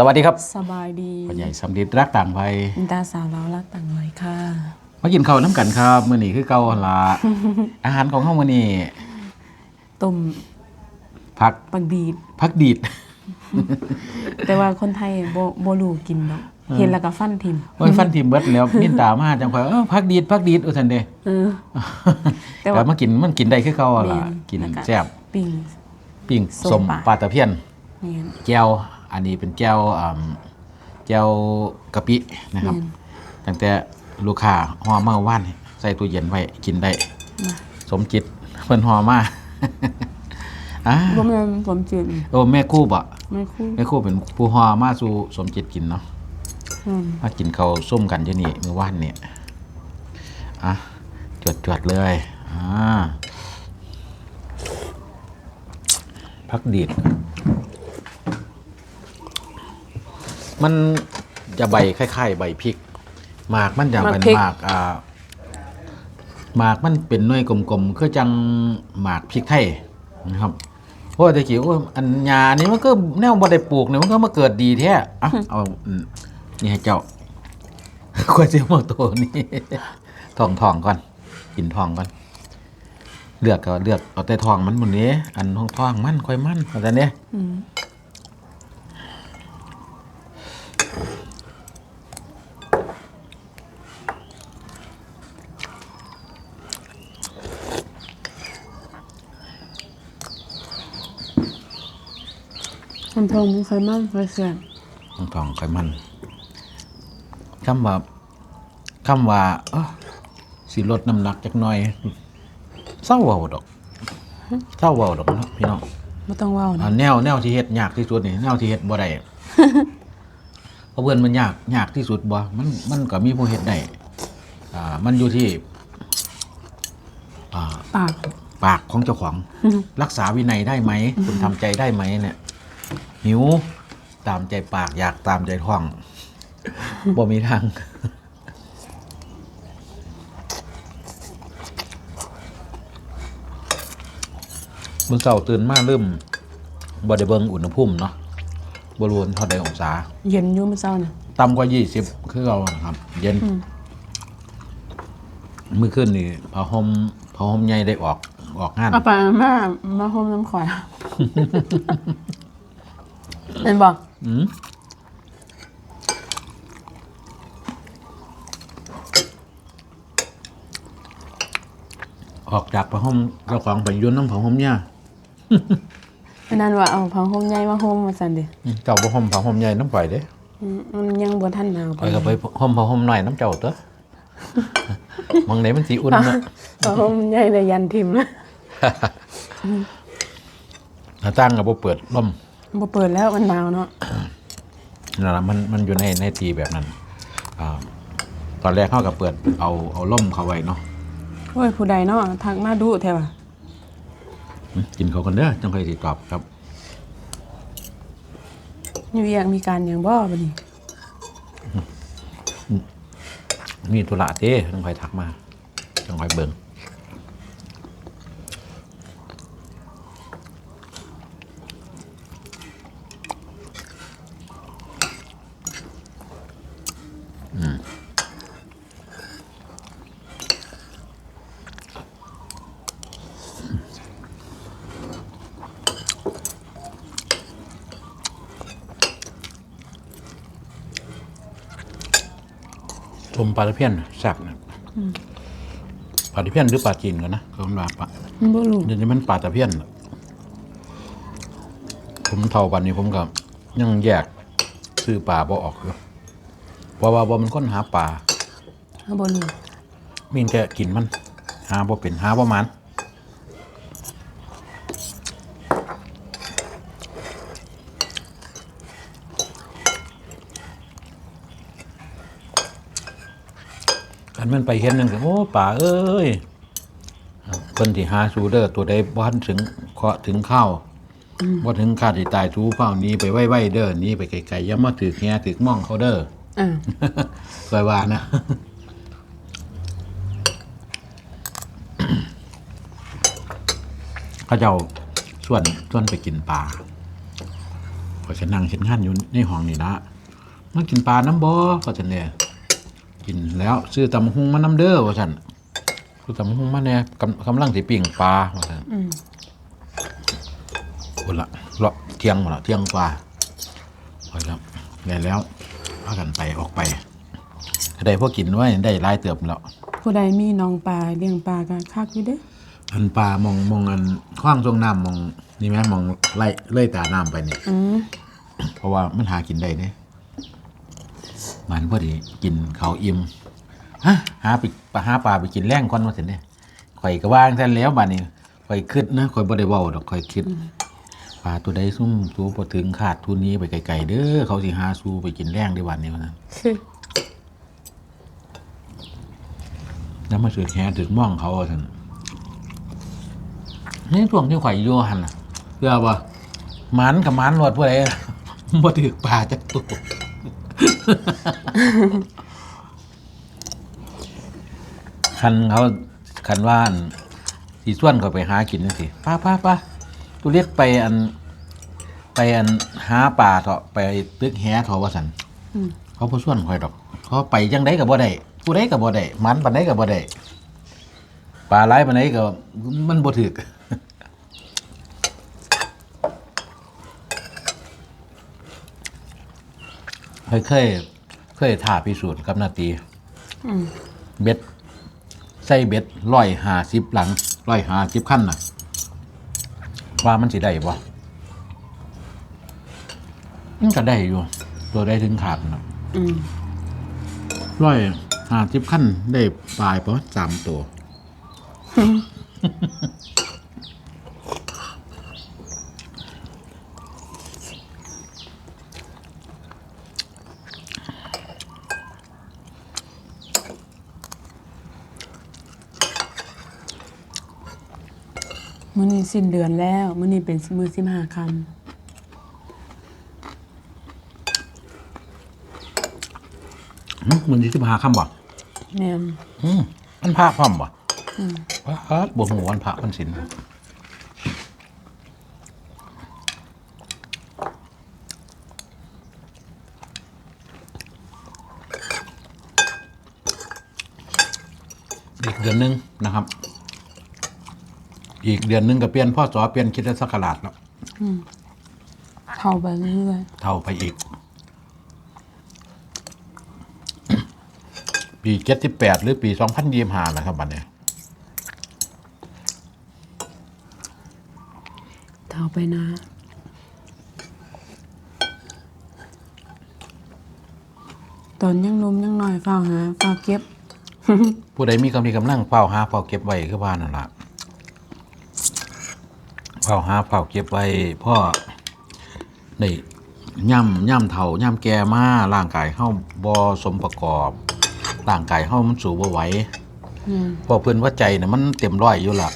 สวัสดีครับสบายดีพ่อใหญ่สำลิดรักต่างไปอินตาสาวเรารักต่างไว้ค่ะมากินข้าวน้ำกันครับมื้อนี้คือเก่าหั่นละ อาหารของเฮามื้อนี้ต้มผักปักดีด ผักดีด แต่ว่าคนไทยบ่บ่รู้กินเนาะเห็นแล้วก็ฟันทิมโอ้ยฟันทิมเบิดแล้วมินตามาจังค่อยเออผักดีดผักดีดว่าซั่นเด้เออ แต่แต่ว่ามากินมันกินได้คือเก่าหั่นล่ะแม่นกินแล้วก็ แซ่บปิ้ง ปิ้งส้ส้มมปลา ปลาตะเพียน แม่น แก้ว อันนี้เป็นแก้วอ่าแก้วกะปินะครับแม่นตั้งแต่ลูกค้าห่อมาว่านใส่ตู้เย็นไว้กินได้ สมจิตเพิ่นห่อมาอ่าบ่แม่นผมจืดโอ้แม่คู่บ่ไม่คู่แม่คู่เป็นผู้ห่อมาสู่สมจิตกินเนาะอืมมากินข้าวส้มกันอยู่นี่มื้อวานเนี่ยอะจวดจวดๆเลยอ่าพักดีด มันจะใบคล้ายๆ ใบพริกหมากมันจะเป็นหมากอ่าหมากมันเป็นหน่วยกลมๆคือจังหมากพริกไทยนะครับเพราะว่าตะกี้โอ้ยอันยานี่มันก็แนวบ่ได้ปลูกเนี่ยมันก็มาเกิดดีแท้อะเอาอืมนี่ให้เจ้า ควรจะมาตัวนี้ทองทองก่อนกินทองก่อน เลือกก็เลือกเอาแต่ทองมันหมดนี้อันทองทองมันค่อยมันเอาแต่เนี้ย อืม คนทองมันเคยมั่นเคยเสื่อมทองทองค่อยมันคำว่าคำว่าเอ้อสิลดน้ำหนักจักหน่อยเศร้าเว้าดอกเศร้าเว้าดอกเนาะพี่น้องบ่ต้องเว้าอันะนแนวแนวที่เฮ็ดยากที่สุดนี่แนวที่เฮ็ดบ่ได้ เพราะเบิ่นมันยากยากที่สุดบ่มันมันก็มีผู้เฮ็ดได้อ่ามันอยู่ที่อ่าปาก ปากของเจ้าของ รักษาวินัยได้ไหม คุณทำใจได้ไหมเนี่ย หิว ตามใจปากอยากตามใจท้องบ่มีทางมื้อเช้าตื่นมาเริ่มบ่ได้เบิ่งอุณหภูมิเนาะบ่รู้ว่าเท่าใดองศา เย็นอยู่มื้อเช้าน่ะ ต่ำกว่า20คือเรานะครับ เย็นเมื่อคืนนี่ผ้าห่มผ้าห่มใหญ่ได้ออกออกงาน เอาไปมามาห่มน้ำข่อย เห็นบ่อืมออกจากผ้าห่มเจ้าของไปอยุ่นน้ำผ้าห่มเนี่ยอันนั้นว่าเอาผ้าห่มใหญ่มาห่มมาซั่นเด้อืมเจ้าผ้าห่มผ้าห่มใหญ่น้ำปล่อยเด้อืมมันยังบ่ทันหนาวปล่อยก็ไปห่มผ้าห่มหน่อยน้ำเจ้าตัวมองไหนมันสีอุ่นเนอะผ้าห่มใหญ่เลยยันทิ่มเลยหน้าตั้งกับเปิดล่ม บ่เปิดแล้วมันหนาวเนาะนั่นล่ะมันมันอยู่ในในตีแบบนั้นอ่าตอนแรกเขากับเปิดเอาเอาล่มเข้าไว้เนาะโอ้ยผู้ใดเนาะทักมาดุแท้ว่ะอืมกินเขากันเด้อจังค่อยสิตอบครับ อยู่อยากมีการหยังบ่บัดนี้มีธุระเด้ต้องคอยทักมาต้องคอยเบิ่ง มปลาตะเพียนแซ่บนะปลาตะเพียนหรือปลาจีนกันนะเขาว่าปลามันบ่รู้เดี๋ยวนี้มันปลาตะเพียนน่ะผมเท่าวันนี้ผมก็ยังแยกซื้อปลาบ่ออกอยู่เพราะว่าบ่มันค้นหาปลามันบ่รู้มีแต่กินมัน หาบ่เป็นหาบ่มัน กันมันไปเห็นนั่นก็โอ้ป่าเอ้ยเพิ่นที่หาสูเด้อตัวใดบ่ทันถึงเคาะถึงข้าวบ่ถึงคาดที่ตายสูข้าวหนี้ไปไว้ๆเด้อหนี้ไปไกลๆอย่ามาถึกแฮถึกม่องเขาเด้ออ่าคอยว่านะเขาเจ้าส่วนส่วนไปกินปลาก็จะนั่งเห็นงานอยู่ในห้องนี่ละมากินปลาน้ำบ่ก็จะเนี่ย กินแล้วซื้อตำหุงมาน้ำเด้อว่าฉันซื้อตำหุงมาเนี่ยกำกำลังสิปิ้งปลาว่าฉันอืมคนละเลาะเที่ยงหมดละเที่ยงกว่าพอแล้วแล้วแล้วพากันไปออกไปก็ได้พวกกินไว้ได้หลายเติบแล้วผู้ใดมีน้องปลาเลี้ยงปลาก็คักอยู่เด้ออันปลามองมองอันขว้างทรงน้ำมองนี่ไหมมองไล่เลื่อยตาน้ำไปนี่อืมเพราะว่ามันหากินได้เนี่ย มันพอดีกินเขาอิ่มฮะหาไปลาหาปลาไปกินแรงก่อนมาเสร็จเนี่ยข่อยก็ว่างท่านแล้วบ้านนี้ข่อยคิดนะข่อยบ่ได้เว้าดอกข่อยคิดปลาตัวใดซุ่มสู้พอถึงขาดทุนนี้ไปไกลๆเด้อเขาสิหาสู้ไปกินแรงได้วันนี้มันคือแล้วมาสือแฮถึงม่องเขาท่านนี่ช่วงที่ข่อยอยู่หันน่ะเพื่อว่ามันกับมันรวดผู้ใดบ่ถือปลาจักตัว คันเขาคันว่าอันสีส่วนเขาไปหากินนั่นสิป้าป้าป้าตุเรียกไปอัน ไปอันหาปลาเถอะไปตึกแหเถอะว่าสันอืม เขาพอส่วนคอยดอก เขาไปจังไดกับบ่ได้ผู้ใดกับบ่ได้มันปันใดกับบ่ได้ปลาไหลปันใดก็มันบ่ถึก เคยเคยเคยท่าพิสูจน์กับนาตีอืมเบ็ดใส่เบ็ดร้อยหาสิบหลังร้อยหาสิบขั้นน่ะว่ามันสิได้บ่มันก็ได้อยู่ ตัวได้ถึงขาดนะอืมร้อยหาสิบขั้นได้ปลายปะสามตัว มื้อนี้สิ้นเดือนแล้ว มื้อนี้เป็นมื้อ15ค่ำหึมันที่สิบหาคำบ่แม่นอืมมันพระพร้อมบ่อืมพระบวหัววันพระวันศิลอีกเดือนหนึงนะครับ อีกเดือนหนึงก็เปลี่ยนพ่อสอเปลี่ยนคริดศักราชแล้วเข้าไปเรื่อยเท่าไปอีก ปีเจ็ดสิบแปดหรือปีสองพันยี่ห้านะครับบัดเนี้ยๆเข้าไปนะตอนยังหนมยังน้อยเฝ้าหาเฝ้าเก็บ ผู้ใดมีกำลังกำลังเฝ้าหาเฝ้าเก็บไว้คือบ้านนั่นละ เฝ้าหาเฝ้าเก็บไว้พ่อได้ย่ำย่ำเท่าย่ำแก่มาร่างกายเข้าบอสมประกอบร่างกายเข้ามันสูบ่ไหวอืมพอเพื่อนว่าใจเนี่ยมันเต็มร้อยอยู่ละ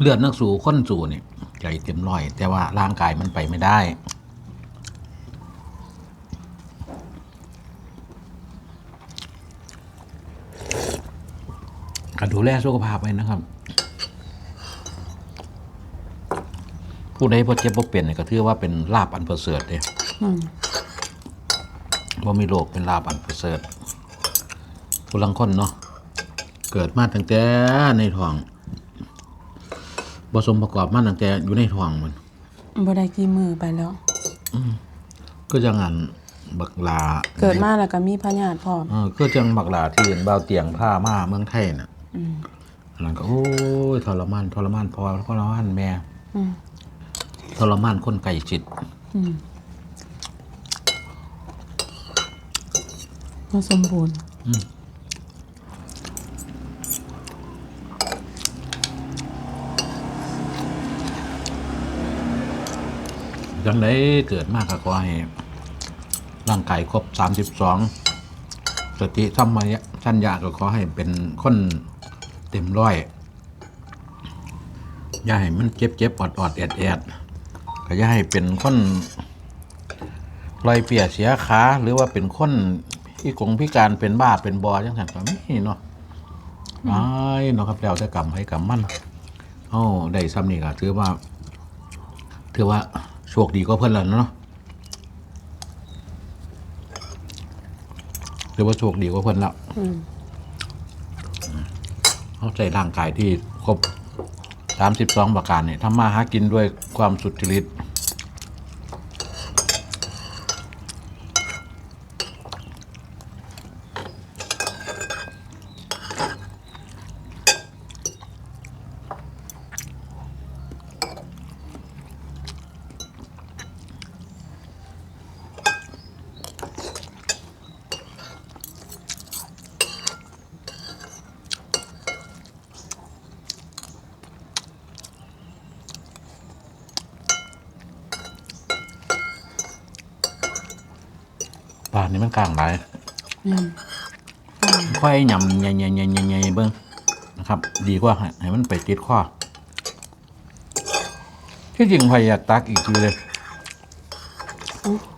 เลือดนักสู่ค้นสู่เนี่ยใจเต็มร้อย แต่ว่าร่างกายมันไปไม่ได้ก็ดูแลสุขภาพไว้นะครับ ผู้ใดพอเจ็บพอเปลี่ยนเนี่ยก็ถือว่าเป็นลาบอันประเสริฐเลยอืมว่ามีโรคเป็นลาบอันประเสริฐผู้ลังคนเนาะเกิดมาตั้งแต่ในท้องผสมประกอบมาตั้งแต่อยู่ในท้องมันบ่ได้กี่มือไปแล้วก็จังอันบักลา เกิดมาแล้วก็มีพญาติพร้อมเออก็จังบักลาที่เห็นบ่าวเตียงผ้ามาเมืองไทยน่ะอืมอันนั้นก็โอ้ยทรมานทรมานพอทรมานแม่อืม ทรมานคนไก่จิตอืมบ่สมบูรณ์จังได้เกิดมากก็ขอให้ร่างกายครบสามสิบสองสติสัมมาชัญญะก็ขอให้เป็นคนเต็มร้อย อย่าให้มันเจ็บเจ็บอดอดแอดแอด ก็อย่าให้เป็นคนลอยเปียเสียขาหรือว่าเป็นคนที่กงพิการเป็นบ้าเป็นบอจังสันก็ไม่เนาะไอ้เนาะครับแล้วแต่กรรมให้กรรมมันเอ้าได้ซ้ำนี่ก็ถือว่า ถือว่าโชคดีก็เพื่อนแล้วเนาะเรียกว่าโชคดีก็เพื่อนแล้วอืมเขาใส่ร่างกายที่ครบสามสิบสองประการเนี่ยทำมาหากินด้วยความสุจริต นี่มันกลางหลายอืมค่อยยำใหญ่ๆๆๆๆเบิ้งนะครับ ดีกว่าให้ให้มันไปติดข้อที่จริงพยอยากตักอีกทีเลย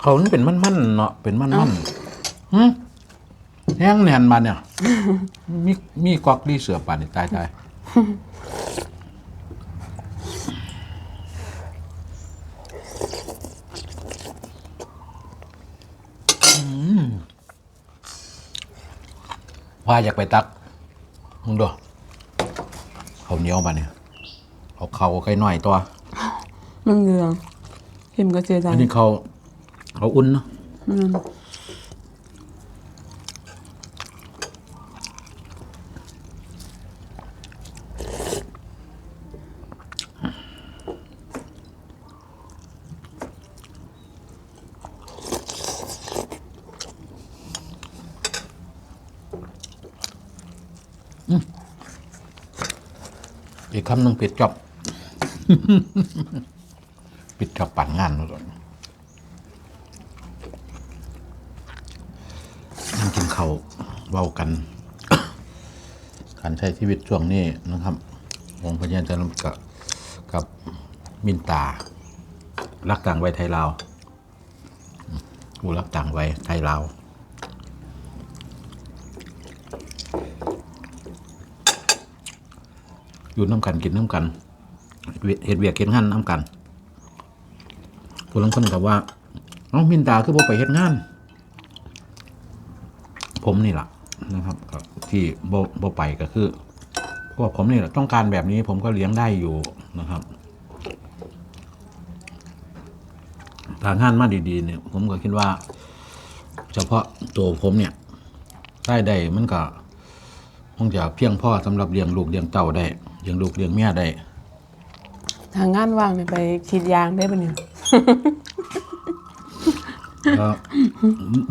เขามันเป็นมันๆเนาะเป็นมันๆหืมแห้งแน่นมาเนี่ย มีมีกอกดีเสือป่านนี่ตายตายาอยากไปตักมึงดูเขาวเหนียวมาเนี่ยเอาเขาไข่หน่อยตัวมันเหลืองเห็นก็เสียใจอันนี้เขาเขาอุ่นเนาะ อืม อีกคำหนึ่งปิดจอบ ปิดจอบปั่นงานแล้วก่อนนั่งกินเขาเว้ากัน การใช้ชีวิตช่วงนี้นะครับวงพญาจะนกับกับมินตา รักต่างไว้ไทยลาวอืมกูรักต่างไว้ไทยลาว อยู่น้ำกันกินน้ำกันเห็ดเวียกเห็ดงานน้ำกันผู้ลังคนกับว่าน้องมินตาคือบ่ไปเฮ็ดงาน ผมนี่แหละนะครับ ที่บ่บ่ไปก็คือพวกผมนี่แหละต้องการแบบนี้ผมก็เลี้ยงได้อยู่นะครับทางงานมาดีๆเนี่ย ผมก็คิดว่า เฉพาะตัวผมเนี่ยได้ได้มันก็คงจะเพียงพอสำหรับเลี้ยงลูกเลี้ยงเต้าได้ เลี้ยงลูกเลี้ยงเมียได้ ทางงานว่างเนี่ยไปฉีดยางได้ปะเนี่ยก็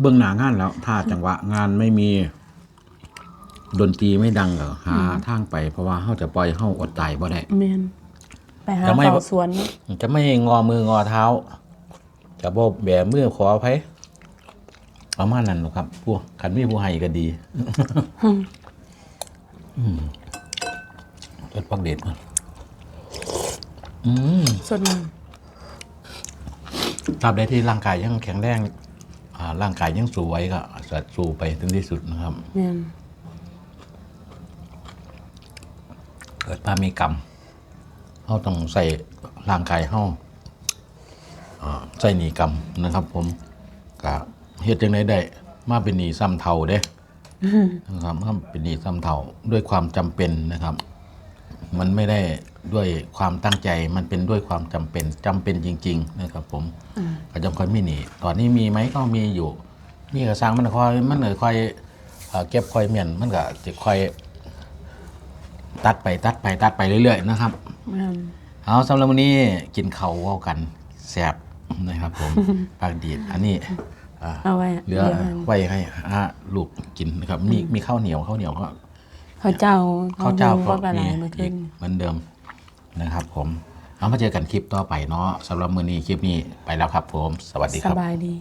เบื้องหน้างานแล้ว ถ้าจังหวะงานไม่มี ดนตรีไม่ดังก็หาทางไป เพราะว่าเขาจะปล่อยเขาอดตายบ่ได้ แมนไปหาจะไม่เป่าสวนเนอะจะไม่งอมืองอเท้า จะบ่แบมือขออภัยประมาณนั้นหรอกครับผู้ขันมีผู้ให้ก็ดี อืม รสปักเด็ดก่อนอืมสดน้ตราบใดที่ร่างกายยังแข็งแรงอ่าร่างกายยังสวยก็จะสู้ไปถึงที่สุดนะครับำแมนเกิดมามีกรรมเขาต้องใส่ร่างกายเขาอ่าใส่หนีกรรมนะครับ ผมกะเฮ็ดจังไดได้ มาเป็นหนีซ้ำเท่าเด้นะครับมาเป็นหนีซ้ำเท่าด้วยความจำเป็นนะครับ มันไม่ได้ด้วยความตั้งใจมันเป็นด้วยความจำเป็นจำเป็นจริง ๆ นะครับผมก็จำค่อยมีหนีตอนนี้มีไหมก็มีอยู่ มีกระซังมันคอยมันเลยคอยเอ่อเก็บคอยเมียนมันก็จะคอย ตัดไปตัดไปตัดไปเรื่อย ๆ นะครับแมนเอาสำหรับวันนี้กินเขาวเว้ากันแสบนะครับผมปากดีดอันนี้อ่าเอาไว้เหลือเดี๋ยวมันไว้ให้อ่าลูกกินนะครับมีมีข้าวเหนียวข้าวเหนียวก็ ข้าวเจ้าข้าวเจ้าก็ก็กระไรมีเมื่ออีคืกนเหมือนเดิมนะครับ ผมเอามาเจอกันคลิปต่อไปเนาะสำหรับมือนี้คลิปนี้ไปแล้วครับผม สวัสดีสครับบายดี